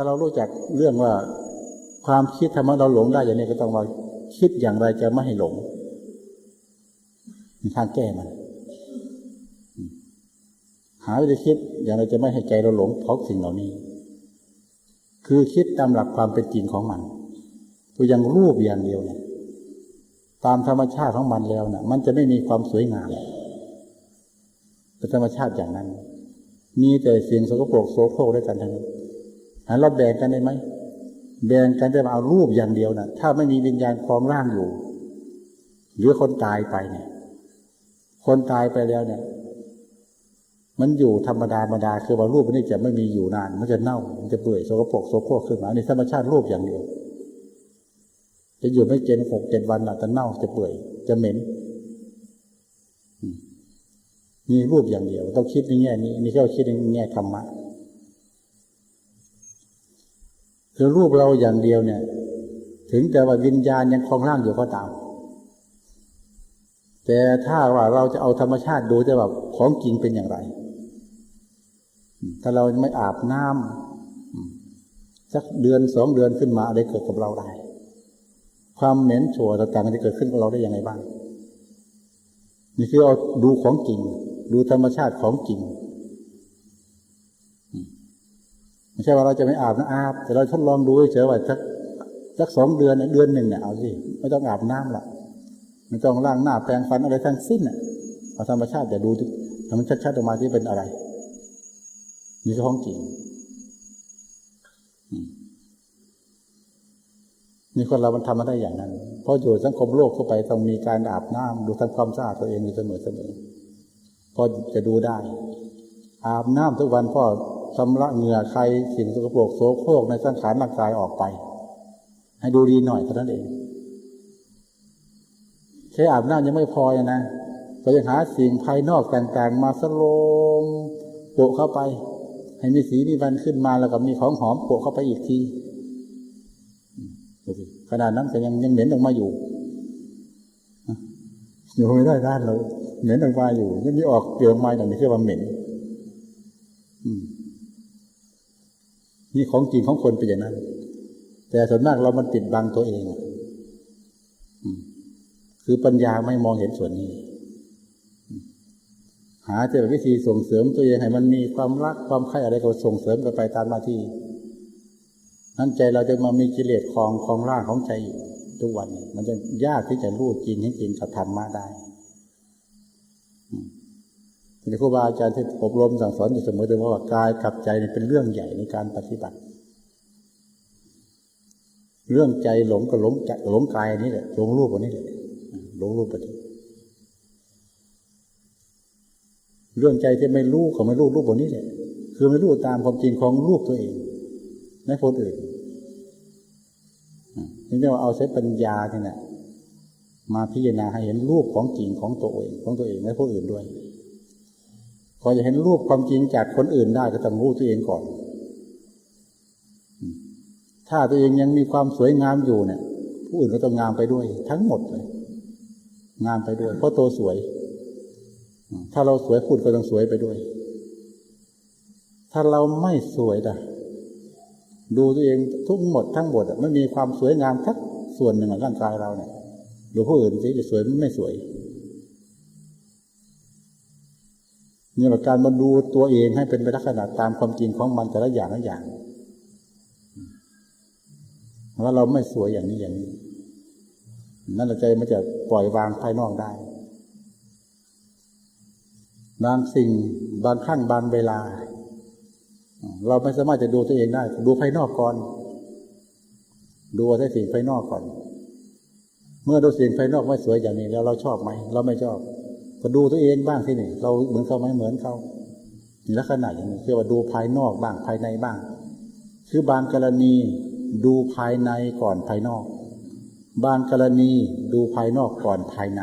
ถ้าเรารู้จักเรื่องว่าความคิดทำให้เราหลงได้อย่างนี้ก็ต้องว่าคิดอย่างไรจะไม่ให้หลงมีทางแก้มัน หาวิธีคิดอย่างไรจะไม่ให้ใจเราหลงเพราะสิ่งเหล่านี้ คือคิดตามหลักความเป็นจริงของมันตัวอย่างรูปอย่างเดียวเนี่ยตามธรรมชาติของมันแล้วนะ่ะ มันจะไม่มีความสวยงามเป็นธรรมชาติอย่างนั้น มีแต่เสียงสกปรกโสโครกด้วยกันทั้งนั้น หันเราแบ่งกันได้ไหมแบ่งกันแต่เอารูปอย่างเดียวนะถ้าไม่มีวิญญาณครองร่างอยู่หรือคนตายไปเนี่ย คนตายไปแล้วเนี่ย มันอยู่ธรรมดาธรรมดาคือว่ารูปนี้จะไม่มีอยู่นาน มันจะเน่า มันจะเปื่อยโสกโปรกโสโครกขึ้นมาในธรรมชาติรูปอย่างเดียว จะอยู่ไม่เกินหกเจ็ดวันละจะเน่าจะเปื่อย จะเหม็นมีรูปอย่างเดียว ต้องคิดในแง่นี้นี่ก็คิดในแง่ธรรมะ คือรูปเราอย่างเดียวเนี่ย ถึงแต่ว่าวิญญาณยังคลองร่างอยู่ก็ตาม แต่ถ้าว่าเราจะเอาธรรมชาติดูจะแบบของจริงเป็นอย่างไร ถ้าเราไม่อาบน้ำสักเดือนสองเดือนขึ้นมาอะไรเกิดกับเราได้ ความเหม็นโฉวต่างๆจะเกิดขึ้นกับเราได้ยังไงบ้างนี่คือเอาดูของจริง ดูธรรมชาติของจริง ไม่ใช่ว่าเราจะไม่อาบนะอาบ แต่เราทดลองดูเฉยๆว่าสักสักสองเดือนเดือนหนึ่งเนี่ยเอาสิไม่ต้องอาบน้ำละไม่ต้องล้างหน้าแปรงฟันอะไรทั้งสิ้นอะเอาธรรมชาติแต่ดูทำมันชัดๆออกมาที่เป็นอะไรนี่คือของจริงนี่คนเรามันทำมาได้อย่างนั้น เพราะอยู่สังคมโลกทั่วไปต้องมีการอาบน้ำดูทำความสะอาดตัวเองอยู่เสมอเสมอพอจะดูได้ อาบน้ำทุกวันพ่อ ชำระเหงื่อใครสิ่งสกปรกโสโครกในสังขารร่างกายออกไป ให้ดูดีหน่อยเท่านั้นเองแค่อาบน้ำยังไม่พอนะก็ยังหาสิ่งภายนอกต่างๆ มาสโลมโปะเข้าไป ให้มีสีมีวันขึ้นมาแล้วก็มีของหอมโปะเข้าไปอีกทีขนาดนั้นแต่ยังยังเหม็นออกมาอยู่อยู่ไม่ได้ด้านเลยเหม็นออกมาอยู่ยังมีออกเปลือกมาอย่างนี้คือว่าเหม็น นี่ของจริงของคนเป็นอย่างนั้น แต่ส่วนมากเรามันปิดบังตัวเองคือปัญญาไม่มองเห็นส่วนนี้ หาแต่วิธีส่งเสริมตัวเองให้มันมีความรักความใคร่อะไรก็ส่งเสริมกันไปตามหน้าที่นั้นใจเราจะมามีกิเลสคลองคลองร่างของใจอยู่ทุกวัน มันจะยากที่จะรู้จริงให้จริงกับธรรมมาได้ ที่ครูบาอาจารย์ที่อบรมสั่งสอนอยู่เสมอเลยว่ากายกับใจเป็นเรื่องใหญ่ในการปฏิบัติ เรื่องใจหลงก็หลงใจหลงกายนี้แหละหลงรูปอันนี้แหละหลงรูปปฏิเรื่องใจที่ไม่รู้เขาไม่รู้รูปบนนี้แหละคือไม่รู้ตามความจริงของรูปตัวเองไม่คนอื่นนี่เรียกว่าเอาใช้ปัญญาเนี่ยมาพิจารณาให้เห็นรูปของจริงของตัวเองของตัวเองและผู้อื่นด้วย พอจะเห็นรูปความจริงจากคนอื่นได้ก็ต้องรู้ตัวเองก่อน ถ้าตัวเองยังมีความสวยงามอยู่เนี่ย ผู้อื่นก็ต้องงามไปด้วย ทั้งหมดเลยงามไปด้วย เพราะตัวสวย ถ้าเราสวยพูดก็ต้องสวยไปด้วย ถ้าเราไม่สวยด่ะดูตัวเองทุกหมดทั้งหมดไม่มีความสวยงามทักส่วนหนึ่งของร่างกายเราเนี่ยดูผู้อื่นสิจะสวยไม่สวย นี่แหละการมาดูตัวเองให้เป็นไปลักษณะตามความจริงของมันแต่ละอย่างละอย่างว่าเราไม่สวยอย่างนี้อย่างนี้ นั่นใจมันจะปล่อยวางภายนอกได้บางสิ่งบางครั้งบางเวลา เราไม่สามารถจะดูตัวเองได้ ดูภายนอกก่อน ดูแต่สิ่งภายนอกก่อน เมื่อดูสิ่งภายนอกไม่สวยอย่างนี้แล้วเราชอบไหม เราไม่ชอบ ก็ดูตัวเองบ้างที่นี่เราเหมือนเขาไหมเหมือนเขาลักษณะอย่างนี้คือว่าดูภายนอกบ้างภายในบ้าง คือบางกรณีดูภายในก่อนภายนอก บางกรณีดูภายนอกก่อนภายใน